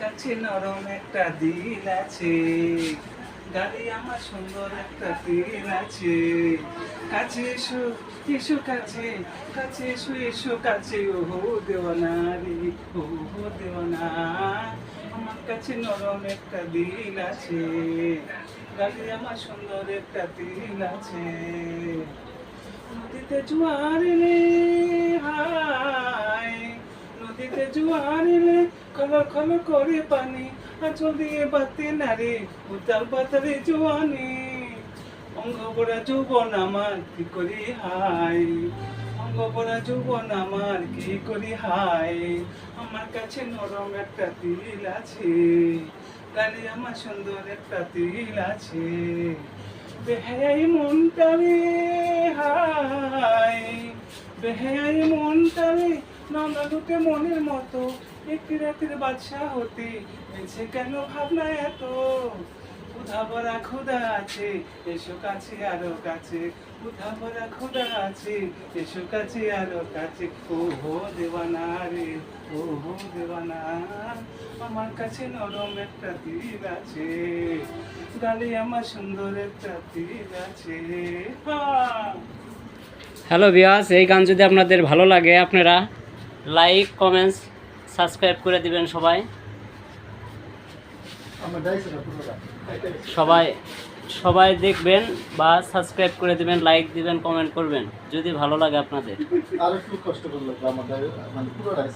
কাছে নরম একটা দিল আছে গাড়ি আমার সুন্দর একটা দিল আছে। কাছে এসো এসো কাছে কাছে এসো এসো কাছে, ওহো দেওয়ানা রে, ওহো দেওয়ানা। আমার কাছে নরম একটা দিল আছে গাড়ি আমার সুন্দর একটা দিল আছে। নদীতে জোয়ার এলে এলে খলো খলো করে পানি, আঁচল দিয়ে বাতে নারে উতাল পাতারে জোয়ানি। অঙ্গ পড়া যৌবন আমার, কি করি হাই অঙ্গ পড়া যৌবন আমার, কি করি হাই আমার কাছে নরম একটা তিল আছে, গালি আমার সুন্দর একটা তিল আছে। বেহাই মনটা রে হাই বেহাই মনটা নানা মনের মতো, একটি রাতের বাদশা হতে। বেঁচে কেন ভাবনা এত? উধা ভরা ক্ষুদা আছে, এসো কাছে আরও কাছে। উধা ভরা ক্ষুদা আছে, এসো কাছে আরও কাছে। ও দেওয়ানা রে ও হো আমার কাছে নরম একটা তীর আছে। গালে আমার সুন্দর একটা তীর আছে। হ্যাঁ হ্যালো বিয়াস এই গান যদি আপনাদের ভালো লাগে, আপনারা লাইক কমেন্টস সাবস্ক্রাইব করে দিবেন সবাই। সবাই সবাই দেখবেন বা সাবস্ক্রাইব করে দিবেন লাইক দিবেন কমেন্ট করবেন। যদি ভালো লাগে আপনাদের। আর একটু কষ্ট করল আমাদের মানে পুরোটাই